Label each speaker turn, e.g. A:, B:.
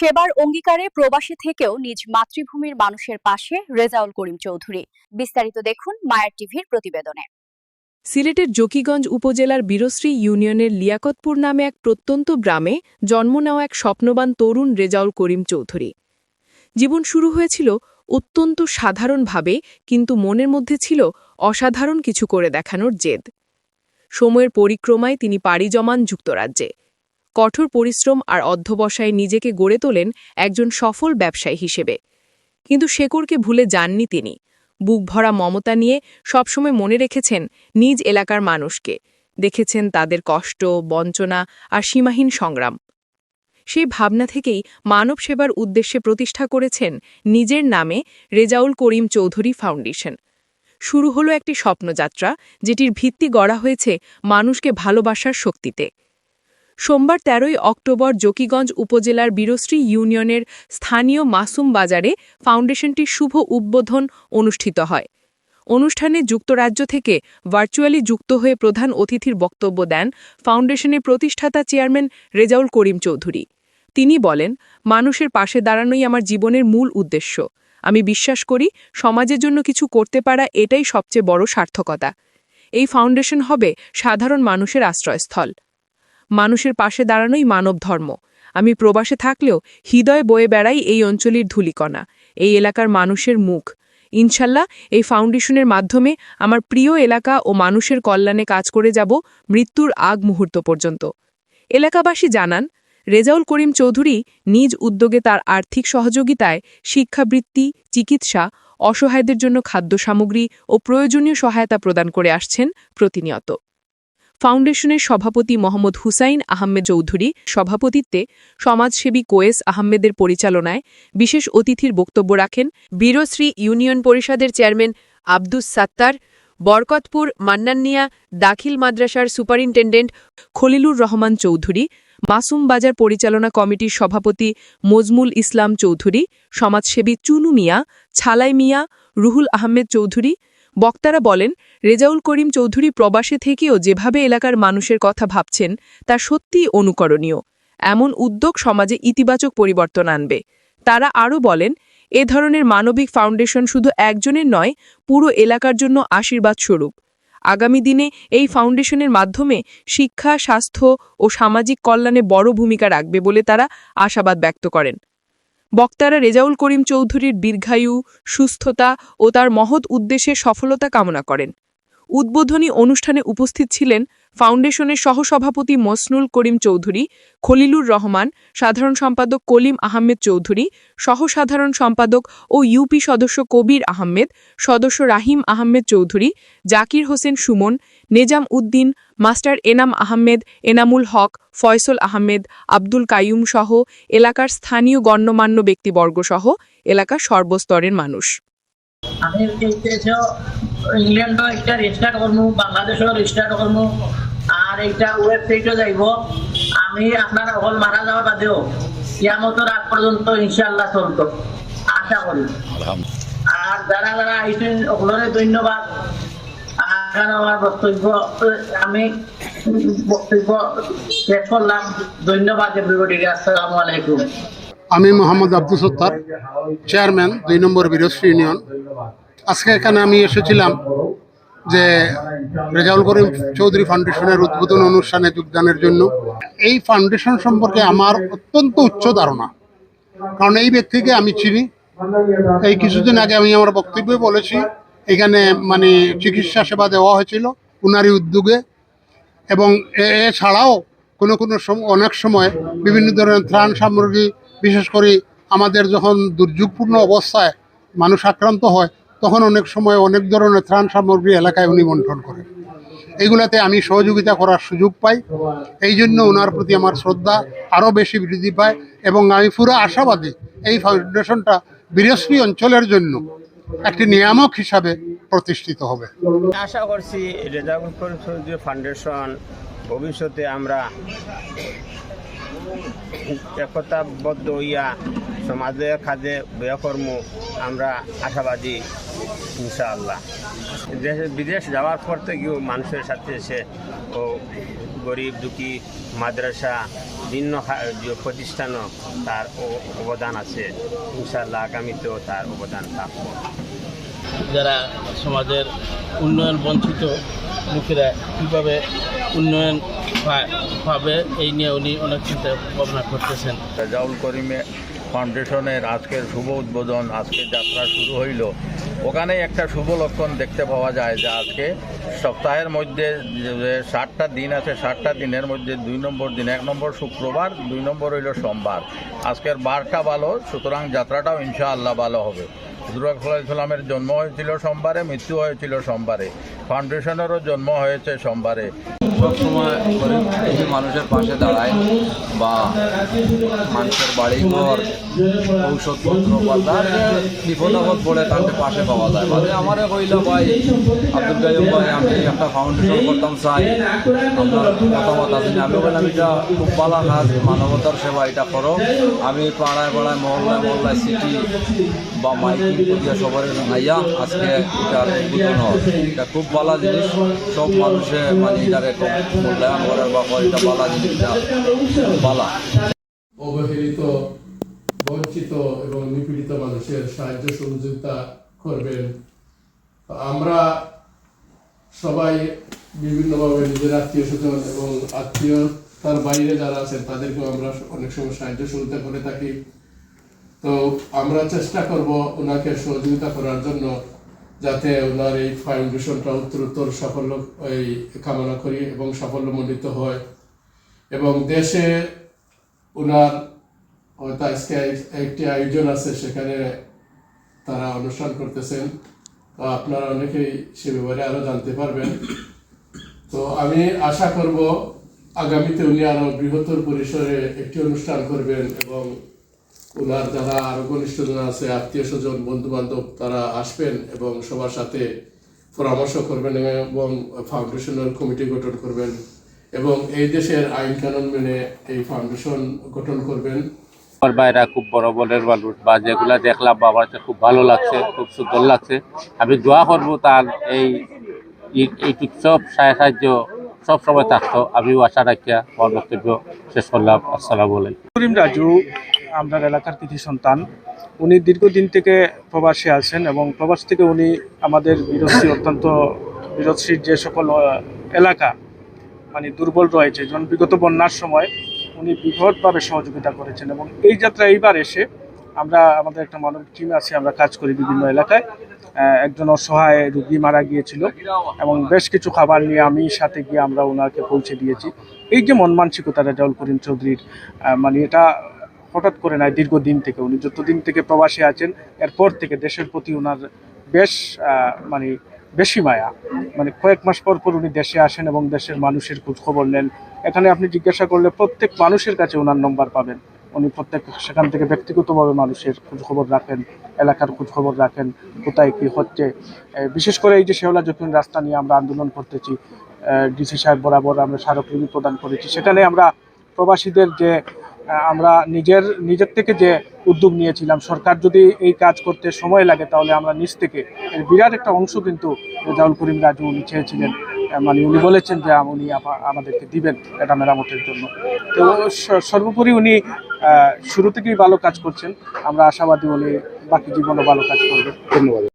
A: সেবার অঙ্গীকারে প্রবাসী থেকেও নিজ মাতৃভূমির মানুষের পাশে রেজাউল করিম চৌধুরী। বিস্তারিত দেখুন মায়ার টিভির প্রতিবেদনে।
B: সিলেটের জকিগঞ্জ উপজেলার বীরশ্রী ইউনিয়নের লিয়াকতপুর নামে এক প্রত্যন্ত গ্রামে জন্ম নেওয়া এক স্বপ্নবান তরুণ রেজাউল করিম চৌধুরী। জীবন শুরু হয়েছিল অত্যন্ত সাধারণভাবে, কিন্তু মনের মধ্যে ছিল অসাধারণ কিছু করে দেখানোর জেদ। সময়ের পরিক্রমায় তিনি পাড়ি জমান যুক্তরাজ্যে। কঠোর পরিশ্রম আর অধ্যবসায় নিজেকে গড়ে তোলেন একজন সফল ব্যবসায়ী হিসেবে। কিন্তু শেকড়কে ভুলে যাননি তিনি। বুক ভরা মমতা নিয়ে সবসময় মনে রেখেছেন নিজ এলাকার মানুষকে। দেখেছেন তাদের কষ্ট, বঞ্চনা আর সীমাহীন সংগ্রাম। সেই ভাবনা থেকেই মানব সেবার উদ্দেশ্যে প্রতিষ্ঠা করেছেন নিজের নামে রেজাউল করিম চৌধুরী ফাউন্ডেশন। শুরু হলো একটি স্বপ্নযাত্রা, যেটির ভিত্তি গড়া হয়েছে মানুষকে ভালোবাসার শক্তিতে। সোমবার তেরোই অক্টোবর জকিগঞ্জ উপজেলার বীরশ্রী ইউনিয়নের স্থানীয় মাসুম বাজারে ফাউন্ডেশনটির শুভ উদ্বোধন অনুষ্ঠিত হয়। অনুষ্ঠানে যুক্তরাজ্য থেকে ভার্চুয়ালি যুক্ত হয়ে প্রধান অতিথির বক্তব্য দেন ফাউন্ডেশনের প্রতিষ্ঠাতা চেয়ারম্যান রেজাউল করিম চৌধুরী। তিনি বলেন, মানুষের পাশে দাঁড়ানোই আমার জীবনের মূল উদ্দেশ্য। আমি বিশ্বাস করি, সমাজের জন্য কিছু করতে পারা এটাই সবচেয়ে বড় সার্থকতা। এই ফাউন্ডেশন হবে সাধারণ মানুষের আশ্রয়স্থল। মানুষের পাশে দাঁড়ানোই মানব ধর্ম। আমি প্রবাসে থাকলেও হৃদয়ে বয়ে বেড়াই এই অঞ্চলের ধুলিকণা, এই এলাকার মানুষের মুখ। ইনশাল্লাহ এই ফাউন্ডেশনের মাধ্যমে আমার প্রিয় এলাকা ও মানুষের কল্যাণে কাজ করে যাব মৃত্যুর আগ মুহূর্ত পর্যন্ত। এলাকাবাসী জানান, রেজাউল করিম চৌধুরী নিজ উদ্যোগে তার আর্থিক সহযোগিতায় শিক্ষাবৃত্তি, চিকিৎসা, অসহায়দের জন্য খাদ্য সামগ্রী ও প্রয়োজনীয় সহায়তা প্রদান করে আসছেন প্রতিনিয়ত। ফাউন্ডেশনের সভাপতি মোহাম্মদ হুসাইন আহমেদ চৌধুরী সভাপতিত্বে সমাজসেবী কোয়েস আহমেদের পরিচালনায় বিশেষ অতিথির বক্তব্য রাখেন বীরশ্রী ইউনিয়ন পরিষদের চেয়ারম্যান আব্দুস সাত্তার, বরকতপুর মান্নান্নিয়া দাখিল মাদ্রাসার সুপারিনটেন্ডেন্ট খলিলুর রহমান চৌধুরী, মাসুম বাজার পরিচালনা কমিটির সভাপতি মজমুল ইসলাম চৌধুরী, সমাজসেবী চুনু মিয়া, ছালাই মিয়া, রুহুল আহমেদ চৌধুরী বক্তারা বলেন, রেজাউল করিম চৌধুরী প্রবাসে থেকেও যেভাবে এলাকার মানুষের কথা ভাবছেন, তা সত্যিই অনুকরণীয়। এমন উদ্যোগ সমাজে ইতিবাচক পরিবর্তন আনবে। তারা আরও বলেন, এ ধরনের মানবিক ফাউন্ডেশন শুধু একজনের নয়, পুরো এলাকার জন্য আশীর্বাদ স্বরূপ। আগামী দিনে এই ফাউন্ডেশনের মাধ্যমে শিক্ষা, স্বাস্থ্য ও সামাজিক কল্যাণে বড় ভূমিকা রাখবে বলে তারা আশাবাদ ব্যক্ত করেন। বক্তারা রেজাউল করিম চৌধুরীর দীর্ঘায়ু সুস্থতা ও তার মহৎ উদ্দেশ্যে সফলতা কামনা করেন। উদ্বোধনী অনুষ্ঠানে উপস্থিত ছিলেন ফাউন্ডেশনের সহসভাপতি মসনুল করিম চৌধুরী, খলিলুর রহমান, সাধারণ সম্পাদক কলিম আহমেদ চৌধুরী, সহসাধারণ সম্পাদক ও ইউপি সদস্য কবির আহমেদ, সদস্য রাহিম আহমেদ চৌধুরী, জাকির হোসেন সুমন, নেজাম উদ্দিন, মাস্টার এনাম আহমেদ, এনামুল হক, ফয়সল আহমেদ, আব্দুল কাইয়ুম সহ এলাকার স্থানীয় গণ্যমান্য ব্যক্তিবর্গ সহ এলাকার সর্বস্তরের মানুষ।
C: আমি ইংল্যান্ডও একটা রেজিস্টার করব বাংলাদেশও রেজিস্টার করব আর ওয়েবসাইটও যাইব। আমি আপনার অকল মারা যাওয়া বাদেও ইয়ামতর আগ পর্যন্ত ইনশাল্লাহ চলতো আশা করি। আর যারা যারা আইসেন ওগুলোরে ধন্যবাদ। আর আমার বক্তব্য আমি বক্তব্য শেষ করলাম। ধন্যবাদ এভরিবডিকে আসসালামু আলাইকুম।
D: আমি মোহাম্মদ আব্দুল সত্তার চেয়ারম্যান, দুই নম্বর বীরশ্রী ইউনিয়ন। আজকে এখানে আমি এসেছিলাম যে রেজাউল করিম চৌধুরী ফাউন্ডেশনের উদ্বোধন অনুষ্ঠানে যোগদানের জন্য। এই ফাউন্ডেশন সম্পর্কে আমার অত্যন্ত উচ্চ ধারণা। কারণ এই ব্যক্তিকে আমি চিনি। এই কিছুদিন আগে আমি আমার বক্তব্যে বলেছি, এখানে মানে চিকিৎসা সেবা দেওয়া হয়েছিল উনারই উদ্যোগে। এবং এছাড়াও কোনো কোনো অনেক সময় বিভিন্ন ধরনের ত্রাণ সামগ্রী বিশেষ করে আমাদের যখন দুর্যোগপূর্ণ অবস্থায় মানুষ আক্রান্ত হয়, তখন অনেক সময় অনেক ধরনের ত্রাণ সামগ্রী এলাকায় উনি বন্টন করেন। এইগুলাতে আমি সহযোগিতা করার সুযোগ পাই। এই জন্য ওনার প্রতি আমার শ্রদ্ধা আরও বেশি বৃদ্ধি পায় এবং আমি পুরো আশাবাদী এই ফাউন্ডেশনটা বীরশ্রী অঞ্চলের জন্য একটি নিয়ামক হিসাবে প্রতিষ্ঠিত হবে।
E: আশা করছি ফাউন্ডেশন, ভবিষ্যতে আমরা একতাবদ্ধ হইয়া সমাজের কাজে ব্যয়কর্ম আমরা আশাবাদী, ইনশাআল্লাহ। দেশে, বিদেশ যাওয়ার পর থেকেও মানুষের সাথে এসে ও গরিব দুঃখী মাদ্রাসা ভিন্ন প্রতিষ্ঠানও তার অবদান আছে। ইনশাল্লাহ আগামীতেও তার অবদান থাকবে।
F: যারা সমাজের উন্নয়ন বঞ্চিত লোকেরা কীভাবে উন্নয়ন পাবে এই নিয়ে উনি অনেক চিন্তা ভাবনা করতেছেন।
G: রেজাউল করিমে ফাউন্ডেশনের আজকের শুভ উদ্বোধন, আজকে যাত্রা শুরু হইল। ওখানে একটা শুভ লক্ষণ দেখতে পাওয়া যায় যে আজকে সপ্তাহের মধ্যে ষাটটা দিন আছে ষাটটা দিনের মধ্যে দুই নম্বর দিন, এক নম্বর শুক্রবার, দুই নম্বর হইল সোমবার। আজকের বারটা ভালো, সুতরাং যাত্রাটাও ইনশাআল্লাহ ভালো হবে। হুজুর সাল্লামের জন্ম হয়েছিল সোমবারে, মৃত্যু হয়েছিল সোমবারে। ফাউন্ডেশনেরও জন্ম হয়েছে সোমবারে।
H: সবসময় গরিব মানুষের পাশে দাঁড়ায় বা মানুষের বাড়ি ঘর, ঔষধপত্র বা তার বিপদ আপদ পড়ে তাকে পাশে পাওয়া যায়। মানে আমারে কইল, ভাই, আব্দুল গাইব ভাই, আমি একটা ফাউন্ডেশন করতাম, চাই। আপনার মতামত আছে আমি বললাম, এটা খুব ভালো কাজ, মানবতার সেবা, এটা করো। আমি পাড়ায় পাড়ায়, মহল্লায় মহল্লায় সিটি বা মাইকিং করিয়া সবার জানাইয়া আজকে উদ্বোধন এটা খুব ভালো জিনিস। সব মানুষে মানে এটারে
I: অবহেলিত, বঞ্চিত এবং নিপীড়িত মানুষের সাহায্য সহযোগিতা করবেন। আমরা সবাই বিভিন্নভাবে নিজের আত্মীয় স্বজন এবং আত্মীয়তার বাইরে যারা আছেন, তাদেরকেও আমরা অনেক সময় সাহায্য সহযোগিতা করে থাকি। তো আমরা চেষ্টা করব ওনাকে সহযোগিতা করার জন্য যাতে ওনার এই ফাউন্ডেশনটা উত্তরোত্তর সাফল্য, এই কামনা করি এবং সাফল্যমণ্ডিত হয়। এবং দেশে ওনার হয়তো আজকে একটি আয়োজন আছে, সেখানে তারা অনুষ্ঠান করতেছেন। তো আপনারা অনেকেই সে ব্যাপারে আরও জানতে পারবেন। তো আমি আশা করব আগামীতে উনি আরও বৃহত্তর পরিসরে একটি অনুষ্ঠান করবেন এবং ওনার যারা আরও ঘনিষ্ঠজন আছে আত্মীয় স্বজন বন্ধু বান্ধব তারা আসবেন এবং সবার সাথে পরামর্শ করবেন এবং ফাউন্ডেশনের কমিটি গঠন করবেন এবং এই দেশের আইন কানুন মেনে এই ফাউন্ডেশন গঠন করবেন।
J: আমার ভাইরা খুব বড় বড়ের মানুষ বা যেগুলা দেখলাম বা আমার খুব ভালো লাগছে খুব সুন্দর লাগছে। আমি দোয়া করব তার এই এই- এইটুক সব সাহায্য সব সময় থাকতো। আমিও আশা রাখিয়া আমার বক্তব্য শেষ করলাম। আসসালামু আলাইকুম।
K: করিম রাজু আমরা এলাকার কৃতি সন্তান, উনি দীর্ঘদিন থেকে প্রবাসে আছেন এবং প্রবাস থেকে উনি আমাদের বিরশ্রী অত্যন্ত বিরশ্রীর যে সকল এলাকা মানে দুর্বল রয়েছে, যেমন বিগত বন্যার সময় উনি বৃহৎভাবে সহযোগিতা করেছেন এবং এই যাত্রা এইবার এসে আমরা আমাদের একটা মানব টিম আছে, আমরা কাজ করি বিভিন্ন এলাকায়। একজন অসহায় রুগী মারা গিয়েছিল এবং বেশ কিছু খাবার নিয়ে আমি সাথে গিয়ে আমরা ওনাকে পৌঁছে দিয়েছি। এই যে মন মানসিকতা রেজাউল করিম চৌধুরীর মানে এটা হঠাৎ করে নাই দীর্ঘদিন থেকে উনি। যতদিন থেকে প্রবাসে আছেন, এরপর থেকে দেশের প্রতি ওনার বেশ মানে বেশি মায়া। মানে কয়েক মাস পর পর উনি দেশে আসেন এবং দেশের মানুষের খোঁজ খবর নেন। এখানে আপনি জিজ্ঞাসা করলে প্রত্যেক মানুষের কাছে ওনার নম্বর পাবেন। উনি প্রত্যেক, সেখান থেকে ব্যক্তিগতভাবে মানুষের খোঁজ খবর রাখেন, এলাকার খোঁজ খবর রাখেন, কোথায় কি হচ্ছে। বিশেষ করে এই যে শেওলা যখন রাস্তা নিয়ে আমরা আন্দোলন করতেছি ডিসি সাহেব বরাবর আমরা স্মারকলিপি প্রদান করেছি। সেখানে আমরা প্রবাসীদের যে আমরা নিজের নিজের থেকে যে উদ্যোগ নিয়েছিলাম, সরকার যদি এই কাজ করতে সময় লাগে, তাহলে আমরা নিজ থেকে, এর বিরাট একটা অংশ কিন্তু রেজাউল করিম রাজু উনি চেয়েছিলেন। মানে উনি বলেছেন যে উনি আমাদেরকে দিবেন এটা মেরামতের জন্য। তো সর্বোপরি উনি শুরু থেকেই ভালো কাজ করছেন। আমরা আশাবাদী উনি বাকি জীবনও ভালো কাজ করবেন ধন্যবাদ।